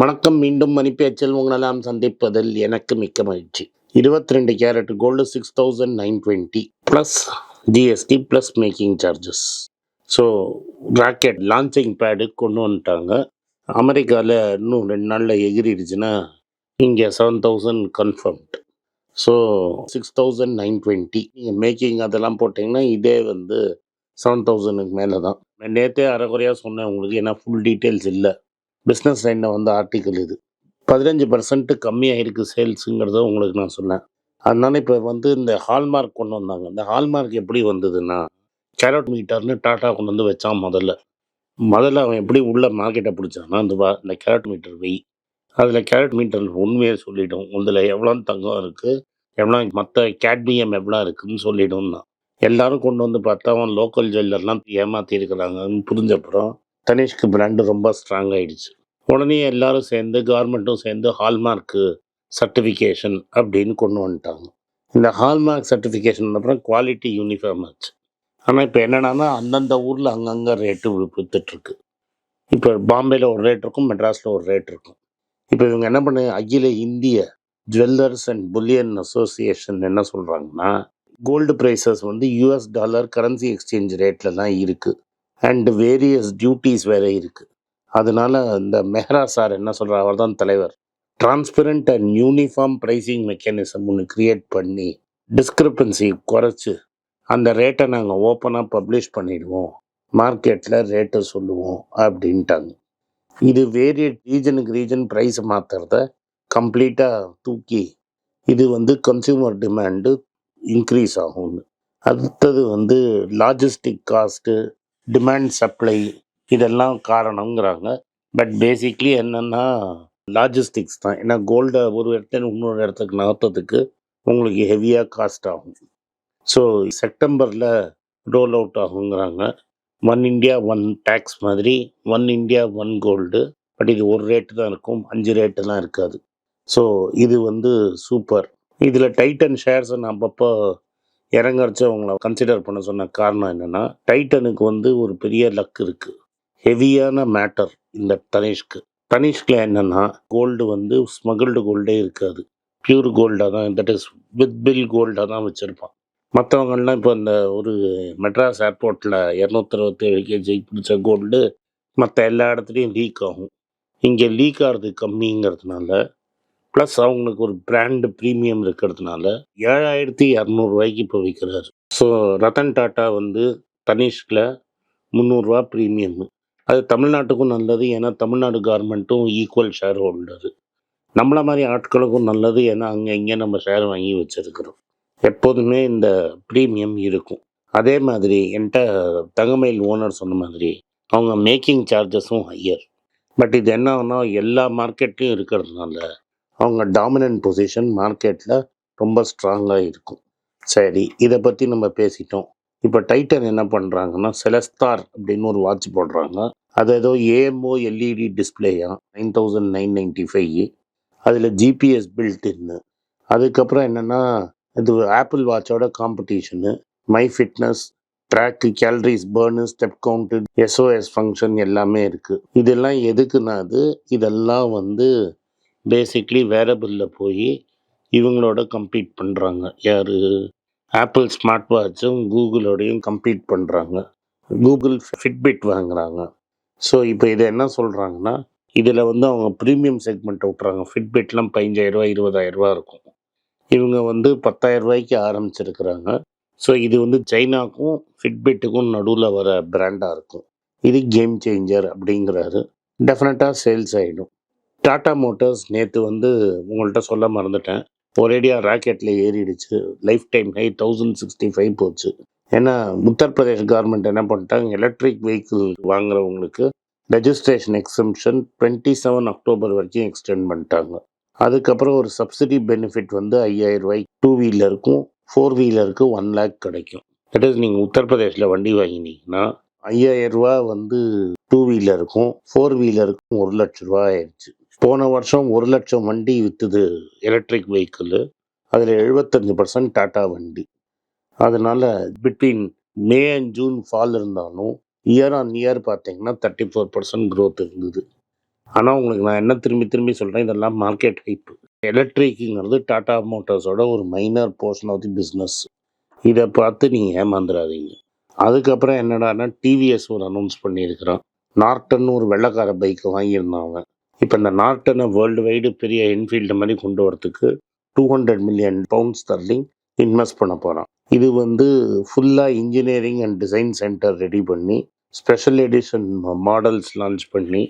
வணக்கம் மீண்டும் மணிப்பேச்சில் உங்களெல்லாம் சந்திப்பதில் எனக்கு மிக்க மகிழ்ச்சி. இருபத்தி ரெண்டு carat gold six thousand nine twenty plus GST plus making charges so rocket launching pad கொண்டு வந்துட்டாங்க. அமெரிக்காவில் இன்னும் ரெண்டு நாளில் எகிரிடுச்சுன்னா இங்கே seven thousand confirmed so six thousand nine twenty நீங்கள் மேக்கிங் அதெல்லாம் போட்டிங்கன்னா இதே வந்து செவன் தௌசண்ட்க்கு மேலே தான் நான் நேற்றே அரைக்குறையாக சொன்னேன் உங்களுக்கு ஏன்னா ஃபுல் டீட்டெயில்ஸ் இல்லை. பிஸ்னஸ் லைனில் வந்து ஆர்டிக்கல் இது. பதினஞ்சு பர்சன்ட் கம்மியாக இருக்குது சேல்ஸுங்கிறத உங்களுக்கு நான் சொன்னேன். அதனால இப்போ வந்து இந்த ஹால்மார்க் கொண்டு வந்தாங்க. இந்த ஹால்மார்க் எப்படி வந்ததுன்னா கேரட் மீட்டர்னு டாட்டா கொண்டு வந்து வச்சான் முதல்ல. முதல்ல அவன் எப்படி உள்ள மார்க்கெட்டை பிடிச்சான்னா இந்த வா இந்த கேரட் மீட்டர் வெய் அதில் கேரட் மீட்டர் உண்மையை சொல்லிவிடும் இதில் எவ்வளோ தங்கம் இருக்குது எவ்வளோ மற்ற கேட்மியம் எவ்வளோ இருக்குதுன்னு சொல்லிடும்னா. எல்லாரும் கொண்டு வந்து பார்த்தா அவன் லோக்கல் ஜுவல்லர்லாம் ஏமாற்றி இருக்கிறாங்கன்னு புரிஞ்சப்புறம் தனிஷ்க்கு பிராண்டு ரொம்ப ஸ்ட்ராங் ஆகிடுச்சு உடனே எல்லாரும் சேர்ந்து கவர்மெண்ட்டும் சேர்ந்து ஹால்மார்க்கு சர்டிஃபிகேஷன் அப்படின்னு கொண்டு வந்துட்டாங்க. இந்த ஹால்மார்க் சர்டிஃபிகேஷன் அப்புறம் குவாலிட்டி யூனிஃபார்ம் ஆச்சு. ஆனால் இப்போ என்னென்னா அந்தந்த ஊரில் அங்கங்கே ரேட்டு விற்றுட்ருக்கு இப்போ பாம்பேயில் ஒரு ரேட் இருக்கும் மெட்ராஸில் ஒரு ரேட் இருக்கும். இப்போ இவங்க என்ன பண்ணு அகில இந்திய ஜுவல்லர்ஸ் அண்ட் புல்லியன் அசோசியேஷன் என்ன சொல்கிறாங்கன்னா கோல்டு ப்ரைஸஸ் வந்து யூஎஸ் டாலர் கரன்சி எக்ஸ்சேஞ்ச் ரேட்டில் தான் இருக்குது அண்ட் வேரியஸ் டியூட்டிஸ் வேறு இருக்குது அதனால இந்த மெஹ்ரா சார் என்ன சொல்கிறார் அவர் தான் தலைவர். Transparent and uniform pricing mechanism ஒன்று கிரியேட் பண்ணி டிஸ்கிரிப்பன்சி குறைச்சி அந்த ரேட்டை நாங்கள் ஓப்பனாக பப்ளிஷ் பண்ணிடுவோம். மார்க்கெட்டில் ரேட்டை சொல்லுவோம் அப்படின்ட்டாங்க. இது வேரியட் ரீஜனுக்கு ரீஜன் ப்ரைஸ் மாற்றுறத கம்ப்ளீட்டாக தூக்கி இது வந்து கன்சியூமர் டிமாண்டு இன்க்ரீஸ் ஆகும்னு. அடுத்தது வந்து லாஜிஸ்டிக் காஸ்ட்டு டிமாண்ட் சப்ளை இதெல்லாம் காரணங்கிறாங்க பட் பேசிக்லி என்னென்னா லாஜிஸ்டிக்ஸ் தான். ஏன்னா கோல்டை ஒரு இடத்துல இன்னொரு இடத்துக்கு நகர்த்ததுக்கு உங்களுக்கு ஹெவியாக காஸ்ட் ஆகும். ஸோ செப்டம்பரில் ரோல் அவுட் ஆகுங்கிறாங்க. ஒன் இந்தியா ஒன் டேக்ஸ் மாதிரி. One India one gold but இது ஒரு ரேட்டு தான் இருக்கும். அஞ்சு ரேட்டுலாம் இருக்காது. ஸோ இது வந்து சூப்பர் இதில் டைட்டன் ஷேர்ஸை நான் அப்பப்போ இறங்கடிச்சு அவங்கள கன்சிடர் பண்ண சொன்ன காரணம் என்னென்னா டைட்டனுக்கு வந்து ஒரு பெரிய லக் இருக்குது ஹெவியான மேட்டர் இந்த தனிஷ்க்கு தனிஷ்கில் என்னென்னா கோல்டு வந்து ஸ்மகிள்டு கோல்டே இருக்காது. பியூர் கோல்டாக தான் தட் இஸ் வித் பில் கோல்டாக தான் வச்சுருப்பான். மற்றவங்கள்லாம் இப்போ இந்த ஒரு மெட்ராஸ் ஏர்போர்ட்டில் இரநூத்தறுபத்தேழு கேஜி பிடிச்ச கோல்டு மற்ற எல்லா இடத்துலையும் லீக் ஆகும். இங்கே லீக் ஆகிறது கம்மிங்கிறதுனால ப்ளஸ் அவங்களுக்கு ஒரு பிராண்டு ப்ரீமியம் இருக்கிறதுனால ஏழாயிரத்தி இரநூறுவாய்க்கு இப்போ விற்கிறாரு ஸோ ரத்தன் டாட்டா வந்து தனிஷ்கில் முந்நூறுரூவா ப்ரீமியம் அது தமிழ்நாட்டுக்கும் நல்லது ஏன்னா தமிழ்நாடு கவர்மெண்ட்டும் ஈக்குவல் ஷேர் ஹோல்டரு நம்மள மாதிரி ஆட்களுக்கும் நல்லது ஏன்னா அங்கே இங்கே நம்ம ஷேர் வாங்கி வச்சுருக்கிறோம். எப்போதுமே இந்த ப்ரீமியம் இருக்கும். அதே மாதிரி என்கிட்ட தங்கமயில் ஓனர் சொன்ன மாதிரி அவங்க மேக்கிங் சார்ஜஸும் ஹையர் பட் இது என்ன எல்லா மார்க்கெட்லையும் இருக்கிறதுனால அவங்க டாமினன்ட் பொசிஷன் மார்க்கெட்டில் ரொம்ப ஸ்ட்ராங்காக இருக்கும். சரி இதை பற்றி நம்ம பேசிட்டோம். இப்போ டைட்டன் என்ன பண்ணுறாங்கன்னா செலஸ்தார் அப்படின்னு ஒரு வாட்ச் போடுறாங்க. அது ஏதோ AMOLED டிஸ்பிளேயா nine thousand nine ninety five அதில் ஜிபிஎஸ் பில்ட்ன்னு அதுக்கப்புறம் என்னென்னா இது Apple வாட்சோட competition my fitness track calories burn step count SOS function எல்லாமே இருக்குது இதெல்லாம் எதுக்குன்னா அது இதெல்லாம் வந்து பேசிக்லி வேரபிளில் போய் இவங்களோட கம்பீட் பண்ணுறாங்க யார்? ஆப்பிள் ஸ்மார்ட் வாட்சும் கூகுளோடையும் கம்பீட் பண்ணுறாங்க கூகுள் ஃபிட்பிட் வாங்குறாங்க. ஸோ இப்போ இதை என்ன சொல்கிறாங்கன்னா இதில் வந்து அவங்க ப்ரீமியம் செக்மெண்ட்டை விட்றாங்க ஃபிட்பிட்லாம் பதினஞ்சாயிரரூவா இருபதாயிரரூவா இருக்கும். இவங்க வந்து பத்தாயிரரூவாய்க்கு ஆரம்பிச்சிருக்கிறாங்க. ஸோ இது வந்து சைனாக்கும் ஃபிட்பிட்டுக்கும் நடுவில் வர பிராண்டாக இருக்கும். இது கேம் சேஞ்சர் அப்படிங்கிறாரு. டெஃபினட்டாக சேல்ஸ் ஆகிடும் டாடா மோட்டார்ஸ் நேற்று வந்து உங்கள்கிட்ட சொல்ல மறந்துட்டேன். ஒரேடியாக ராக்கெட்டில் ஏறிடுச்சு. Lifetime high thousand sixty five போச்சு. ஏன்னா உத்தரப்பிரதேஷ் கவர்மெண்ட் என்ன பண்ணிட்டாங்க? எலக்ட்ரிக் வெஹிக்கிள் வாங்குறவங்களுக்கு registration exemption twenty seven October வரைக்கும் எக்ஸ்டெண்ட் பண்ணிட்டாங்க. அதுக்கப்புறம் ஒரு சப்சிடி பெனிஃபிட் வந்து ஐயாயிரம் ரூபாய்க்கு டூ வீலருக்கும் ஃபோர் வீலருக்கு ஒன் லேக் கிடைக்கும். தட் இஸ் நீங்கள் உத்தரப்பிரதேஷில் வண்டி வாங்கினீங்கன்னா ஐயாயிரம் ரூபா வந்து டூ வீலருக்கும் ஃபோர் வீலருக்கும் ஒரு லட்ச ரூபா ஆயிடுச்சு. போன வருஷம் ஒரு லட்சம் வண்டி விற்றுது எலக்ட்ரிக் வெஹிக்கிள் அதில் எழுபத்தஞ்சு பர்சன்ட் டாட்டா வண்டி. அதனால் between May and June fall இருந்தாலும் இயர் ஆன் இயர் பார்த்தீங்கன்னா தேர்ட்டி ஃபோர் பர்சன்ட் க்ரோத் இருந்தது. ஆனால் உங்களுக்கு நான் என்ன திரும்பி திரும்பி சொல்கிறேன் இதெல்லாம் மார்க்கெட் ஹைப்பு எலக்ட்ரிக்குங்கிறது டாடா மோட்டார்ஸோட ஒரு minor portion of the business இதை பார்த்து நீங்கள் ஏமாந்துடாதீங்க அதுக்கப்புறம் என்னடான்னா டிவிஎஸ் ஒரு அனௌன்ஸ் பண்ணியிருக்கிறான். நார்டன் ஒரு வெள்ளைக்கார பைக்கை வாங்கியிருந்தாங்க இப்போ இந்த நார்டனை வேர்ல்டு வைடு பெரிய என்ஃபீல்டு மாதிரி கொண்டு வரத்துக்கு டூ ஹண்ட்ரட் மில்லியன் பவுண்ட்ஸ் தர்லிங் இன்வெஸ்ட் பண்ண போகிறோம் இது வந்து ஃபுல்லாக engineering and design centre ready பண்ணி ஸ்பெஷல் எடிஷன் மாடல்ஸ் லான்ச் பண்ணி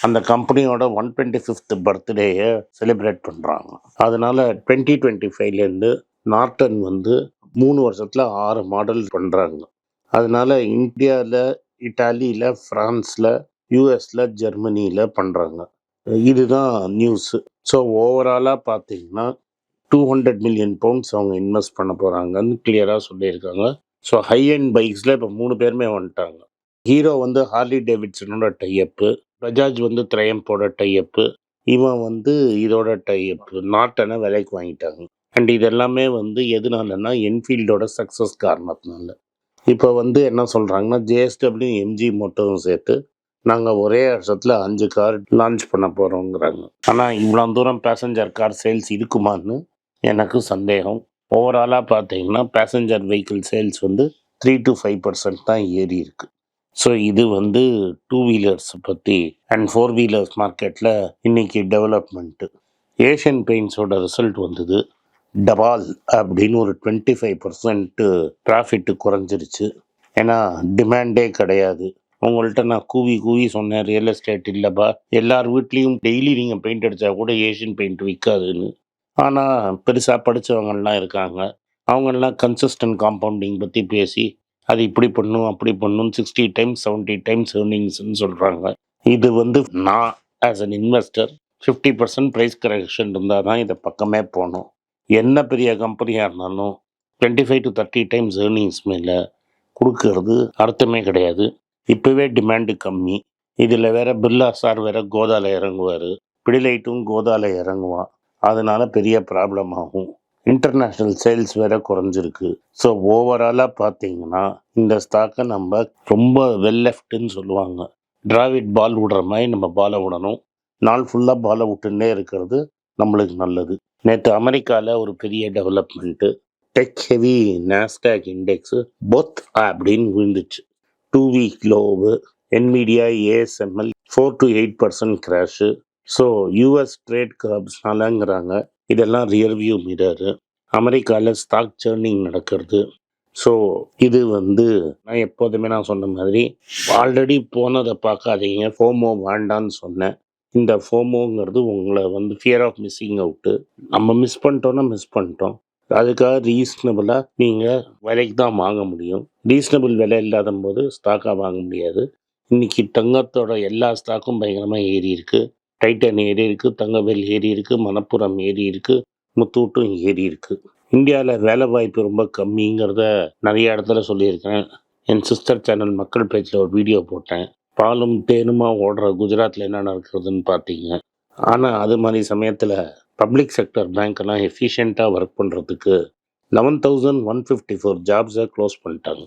அந்த கம்பெனியோட ஒன் டுவெண்ட்டி ஃபிஃப்த் பர்த்டேயை செலிப்ரேட் பண்ணுறாங்க அதனால் டுவெண்ட்டி டுவெண்ட்டி ஃபைவ்லேருந்து நார்டன் வந்து மூணு வருஷத்தில் ஆறு மாடல் பண்ணுறாங்க அதனால் இந்தியாவில் இட்டாலியில் ஃப்ரான்ஸில் யூஎஸில் ஜெர்மனியில் பண்ணுறாங்க இதுதான் நியூஸு ஸோ ஓவராலாக பார்த்தீங்கன்னா டூ ஹண்ட்ரட் மில்லியன் பவுண்ட்ஸ் அவங்க இன்வெஸ்ட் பண்ண போகிறாங்கன்னு கிளியராக சொல்லியிருக்காங்க. ஸோ ஹை அண்ட் பைக்ஸில் இப்போ மூணு பேருமே வந்துட்டாங்க. ஹீரோ வந்து ஹார்லி டேவிட்சனோட டைஅப்பு பஜாஜ் வந்து த்ரையம்போட டைஅப்பு இவன் வந்து இதோட டைஅப்பு நாட்டனை விலைக்கு வாங்கிட்டாங்க. அண்ட் இது எல்லாமே வந்து எதனாலன்னா என்ஃபீல்டோட சக்ஸஸ் காரணத்தினால. இப்போ வந்து என்ன சொல்கிறாங்கன்னா ஜேஎஸ்டபிள்யூ எம்ஜி மோட்டரும் சேர்த்து நாங்கள் ஒரே வருஷத்தில் அஞ்சு கார் லான்ச் பண்ண போகிறோங்கிறாங்க ஆனால் இவ்வளோ தூரம் பேசஞ்சர் கார் சேல்ஸ் இருக்குமான்னு எனக்கு சந்தேகம். ஓவராலாக பார்த்தீங்கன்னா பேசஞ்சர் வெஹிக்கிள் சேல்ஸ் வந்து த்ரீ டு ஃபைவ் பர்சன்ட் தான் ஏறி இருக்கு. ஸோ இது வந்து டூ வீலர்ஸ் பற்றி அண்ட் ஃபோர் வீலர்ஸ் மார்க்கெட்டில் இன்றைக்கி டெவலப்மெண்ட்டு ஏஷியன் பெயிண்ட்ஸோட ரிசல்ட் வந்தது டபால் அப்படின்னு ஒரு டுவெண்ட்டி ஃபைவ் பர்சன்ட்டு ப்ராஃபிட்டு குறைஞ்சிருச்சு. ஏன்னா டிமாண்டே கிடையாது. உங்கள்கிட்ட நான் கூவி கூவி சொன்னேன் ரியல் எஸ்டேட் இல்லைப்பா. எல்லார் வீட்லேயும் டெய்லி நீங்கள் பெயிண்ட் அடித்தா கூட ஏஷியன் பெயிண்ட் விற்காதுன்னு ஆனால் பெருசாக படித்தவங்கள்லாம் இருக்காங்க. அவங்கெல்லாம் கன்சிஸ்டன்ட் காம்பவுண்டிங் பற்றி பேசி அது இப்படி பண்ணும் அப்படி பண்ணும் சிக்ஸ்டி டைம்ஸ் செவன்ட்டி டைம்ஸ் ஏர்னிங்ஸ்னு சொல்கிறாங்க இது வந்து நான் as an investor fifty percent price correction இருந்தால் தான் இதை பக்கமே போகணும். என்ன பெரிய கம்பெனியாக இருந்தாலும் twenty five to thirty times earnings மேலே கொடுக்கறது அர்த்தமே கிடையாது. இப்போவே டிமாண்டு கம்மி. இதில் வேற பிர்லா சார் வேற கோதால இறங்குவார். பிடிலைட்டும் கோதால இறங்குவான் அதனால பெரிய ப்ராப்ளம் ஆகும். இன்டர்நேஷ்னல் சேல்ஸ் வேற குறைஞ்சிருக்கு. ஸோ ஓவராலாக பார்த்தீங்கன்னா இந்த ஸ்டாக்கை நம்ம ரொம்ப வெல் லெஃப்ட்னு சொல்லுவாங்க. டிராவிட் பால் விடுற மாதிரி நம்ம பாலை விடணும். நாள் ஃபுல்லாக பாலை விட்டுன்னே இருக்கிறது நம்மளுக்கு நல்லது. நேற்று அமெரிக்காவில் ஒரு பெரிய development tech heavy Nasdaq index பொத் அப்படின்னு விழுந்துச்சு. Two week low Nvidia ASML four to eight percent crash so US trade கர்ப்ஸ்னாலங்கிறாங்க இதெல்லாம் ரியர்வியூ மிரரு அமெரிக்காவில் ஸ்டாக் சேர்னிங் நடக்கிறது. ஸோ இது வந்து நான் எப்போதுமே நான் சொன்ன மாதிரி ஆல்ரெடி போனதை பார்க்காதீங்க. ஃபோமோ வேண்டான்னு சொன்னேன். இந்த ஃபோமோங்கிறது உங்களை வந்து ஃபியர் ஆஃப் மிஸ்ஸிங் அவுட்டு நம்ம மிஸ் பண்ணிட்டோன்னா மிஸ் பண்ணிட்டோம். அதுக்காக ரீசனபிளாக நீங்கள் விலைக்கு தான் வாங்க முடியும். ரீசனபிள் விலை இல்லாத போது ஸ்டாக்காக வாங்க முடியாது. இன்றைக்கி தங்கத்தோட எல்லா ஸ்டாக்கும் பயங்கரமாக ஏறி இருக்குது டைட்டன் ஏறி இருக்குது தங்கவேல் ஏறி இருக்குது மணப்புரம் ஏறி இருக்குது முத்தூட்டும் ஏறி இருக்குது இந்தியாவில் வேலை வாய்ப்பு ரொம்ப கம்மிங்கிறத நிறைய இடத்துல சொல்லியிருக்கேன் என் சிஸ்டர் சேனல் மக்கள் பேச்சில் ஒரு வீடியோ போட்டேன். பாலும் தேனுமா ஓடுற குஜராத்தில் என்ன நடக்கிறதுன்னு பார்த்தீங்க. ஆனால் அது மாதிரி சமயத்தில் பப்ளிக் செக்டர் பேங்க்கெல்லாம் எஃபிஷியண்ட்டாக ஒர்க் பண்ணுறதுக்கு eleven thousand one fifty four ஜாப்ஸை close பண்ணிட்டாங்க.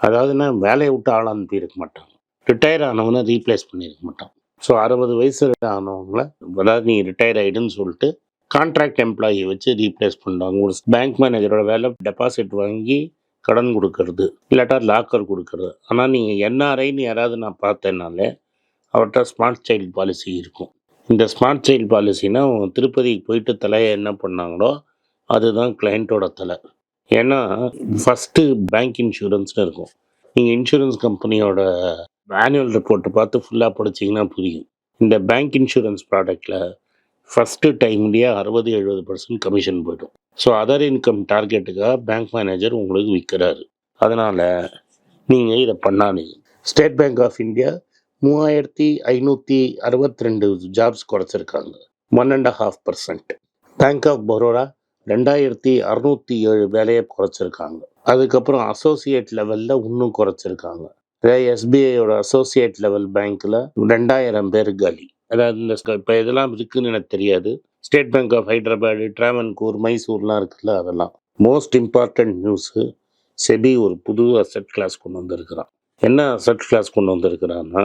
அதாவதுன்னா வேலையை விட்டு ஆள் அனுப்பியிருக்க மாட்டாங்க. ரிட்டையர் ஆனவனை ரீப்ளேஸ் பண்ணியிருக்க மாட்டான் ஸோ அறுபது வயசு ஆனவங்கள அதாவது நீ ரிட்டையர் ஆகிடுன்னு சொல்லிட்டு கான்ட்ராக்ட் எம்ப்ளாயி வச்சு ரீப்ளேஸ் பண்ணுறாங்க ஒரு பேங்க் மேனேஜரோட வேலை டெபாசிட் வாங்கி கடன் கொடுக்கறது இல்லாட்டா லாக்கர் கொடுக்கறது. ஆனால் நீங்கள் என்ஆர்ஐன்னு யாராவது நான் பார்த்தேன்னாலே அவர்கிட்ட ஸ்மார்ட் சைல்டு பாலிசி இருக்கும். இந்த ஸ்மார்ட் சைல்டு பாலிசினா திருப்பதிக்கு போயிட்டு தலையை என்ன பண்ணாங்களோ அதுதான் கிளைண்ட்டோட தலை. ஏன்னா ஃபஸ்ட்டு பேங்க் இன்சூரன்ஸ்னு இருக்கும். நீங்கள் இன்சூரன்ஸ் கம்பெனியோட ஆனுவல் ரிப்போர்ட்டை பார்த்து ஃபுல்லாக படிச்சிங்கன்னா புரியும். இந்த பேங்க் இன்சூரன்ஸ் ப்ராடக்டில் ஃபஸ்ட்டு டைம்லேயே அறுபது எழுபது பர்சன்ட் கமிஷன் போய்டும். ஸோ அதர் இன்கம் டார்கெட்டுக்காக பேங்க் மேனேஜர் உங்களுக்கு விற்கிறாரு அதனால் நீங்கள் இதை பண்ணாதீங்க. ஸ்டேட் பேங்க் ஆஃப் இந்தியா மூவாயிரத்தி ஐநூற்றி அறுபத்தி ரெண்டு jobs குறைச்சிருக்காங்க. One and half percent bank of Baroda ரெண்டாயிரத்தி அறுநூத்தி ஏழு வேலையை குறைச்சிருக்காங்க. அதுக்கப்புறம் அசோசியேட் லெவலில் இன்னும் குறைச்சிருக்காங்க. எஸ்பிஐயோட அசோசியேட் லெவல் பேங்க்கில் ரெண்டாயிரம் பேர் காலி. அதாவது இந்த இப்போ இதெல்லாம் இருக்குன்னு எனக்கு தெரியாது. State Bank of Hyderabad Travancore மைசூர்லாம் இருக்குல்ல அதெல்லாம். மோஸ்ட் இம்பார்ட்டன்ட் நியூஸு செபி ஒரு புது அசெட் கிளாஸ் கொண்டு வந்திருக்கிறான். என்ன அசெட் கிளாஸ் கொண்டு வந்திருக்கிறான்னா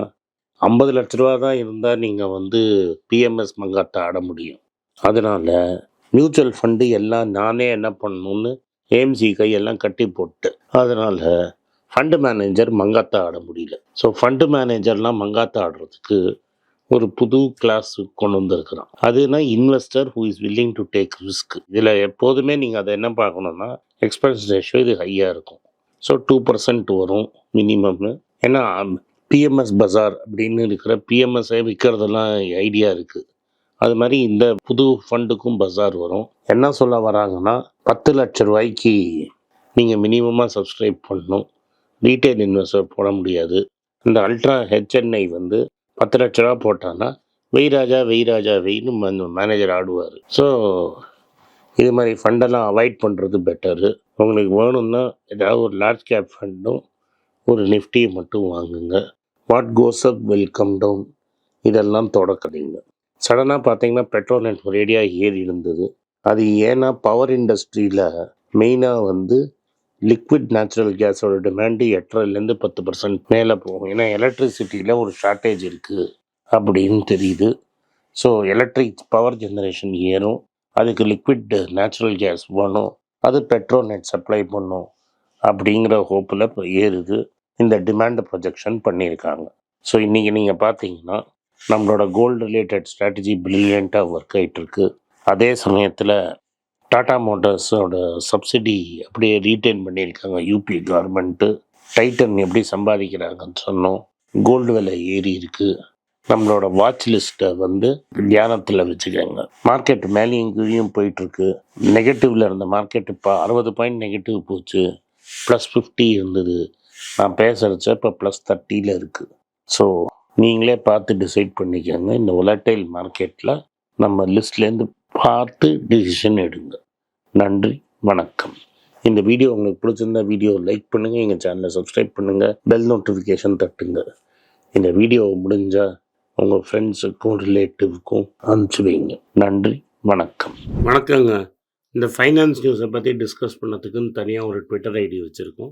ஐம்பது லட்ச ரூபா தான் இருந்தால் நீங்கள் வந்து பிஎம்எஸ் மங்காத்தை ஆட முடியும். அதனால் மியூச்சுவல் ஃபண்டு எல்லாம் நானே என்ன பண்ணணும்னு ஏஎம்சி கையெல்லாம் கட்டி போட்டு அதனால் ஃபண்டு மேனேஜர் மங்காத்தா ஆட முடியல. ஸோ ஃபண்டு மேனேஜர்லாம் மங்காத்தா ஆடுறதுக்கு ஒரு புது கிளாஸ் கொண்டு வந்திருக்கிறான். அதுனா investor who is willing to take risk இதில் எப்போதுமே நீங்கள் அதை என்ன பார்க்கணுன்னா எக்ஸ்பென்ஸ் ரேஷியோ இது ஹையாக இருக்கும். ஸோ டூ பர்சன்ட் வரும் மினிமம்னு ஏன்னா பிஎம்எஸ் பஜார் அப்படின்னு இருக்கிற பிஎம்எஸ்ஸே விற்கிறதெல்லாம் ஐடியா இருக்குது அது மாதிரி இந்த புது ஃபண்டுக்கும் பஜார் வரும். என்ன சொல்ல வராங்கன்னா பத்து லட்ச ரூபாய்க்கு நீங்கள் மினிமமாக சப்ஸ்கிரைப் பண்ணணும். ரீட்டைல் இன்வெஸ்டர் போட முடியாது. இந்த அல்ட்ரா ஹெச்என்ஐ வந்து பத்து லட்ச ரூபா போட்டான்னா வெய்ராஜா வெய்ராஜா வெயின்னு மேனேஜர் ஆடுவார். ஸோ இது மாதிரி ஃபண்டெல்லாம் அவாய்ட் பண்ணுறது பெட்டரு உங்களுக்கு வேணும்னா ஏதாவது ஒரு லார்ஜ் கேப் ஃபண்டும் ஒரு நிஃப்டியை மட்டும் வாங்குங்க. What goes up will come down இதெல்லாம் தொடக்கடிங்க சடனாக பார்த்தீங்கன்னா பெட்ரோல் நெட் ஒரேடியாக ஏறி இருந்தது. அது ஏன்னா பவர் இண்டஸ்ட்ரியில் மெயினாக வந்து லிக்விட் நேச்சுரல் கேஸோட டிமாண்டு எட்டரைலேருந்து பத்து பர்சன்ட் மேலே போகும். ஏன்னா எலக்ட்ரிசிட்டியில் ஒரு ஷார்ட்டேஜ் இருக்குது அப்படின்னு தெரியுது. ஸோ எலக்ட்ரிக் பவர் ஜெனரேஷன் ஏறும். அதுக்கு லிக்விட் நேச்சுரல் கேஸ் வேணும் அது பெட்ரோல் நெட் சப்ளை பண்ணும் அப்படிங்கிற ஹோப்பில் இப்போ ஏறுது. இந்த டிமாண்ட் ப்ரொஜெக்ஷன் பண்ணியிருக்காங்க. ஸோ இன்றைக்கி நீங்கள் பார்த்தீங்கன்னா நம்மளோட கோல்டு ரிலேட்டட் ஸ்ட்ராட்டஜி ப்ரில்லியண்ட்டாக ஒர்க் ஆகிட்டுருக்கு அதே சமயத்தில் டாடா மோட்டார்ஸோட சப்சிடி அப்படியே ரீட்டைன் பண்ணியிருக்காங்க யூபி கவர்மெண்ட்டு டைட்டன் எப்படி சம்பாதிக்கிறாங்கன்னு சொன்னோம். கோல்டு விலை ஏறி இருக்குது நம்மளோட வாட்ச் லிஸ்ட்டை வந்து தியானத்தில் வச்சுக்கோங்க. மார்க்கெட் மேலேயும் கீழேயும் போயிட்டுருக்கு நெகட்டிவில் இருந்த மார்க்கெட் இப்போ அறுபது பாயிண்ட் நெகட்டிவ் போச்சு. ப்ளஸ் ஃபிஃப்டி இருந்தது. நான் பேசுகிறச்ச இப்போ ப்ளஸ் தேர்ட்டியில் இருக்குது ஸோ நீங்களே பார்த்து டிசைட் பண்ணிக்கோங்க. இந்த ஒலட்டைல் மார்க்கெட்டில் நம்ம லிஸ்ட்லேருந்து பார்த்து டிசிஷன் எடுங்க. நன்றி வணக்கம். இந்த வீடியோ உங்களுக்கு பிடிச்சிருந்தா வீடியோ லைக் பண்ணுங்கள் எங்கள் சேனலை சப்ஸ்கிரைப் பண்ணுங்கள் பெல் நோட்டிஃபிகேஷன் தட்டுங்க. இந்த வீடியோ முடிஞ்சால் உங்கள் ஃப்ரெண்ட்ஸுக்கும் ரிலேட்டிவ்க்கும் அனுப்பிச்சு வைங்க. நன்றி வணக்கம். வணக்கங்க. இந்த ஃபைனான்ஸ் நியூஸை பற்றி டிஸ்கஸ் பண்ணதுக்குன்னு தனியாக ஒரு ட்விட்டர் ஐடி வச்சுருக்கோம்.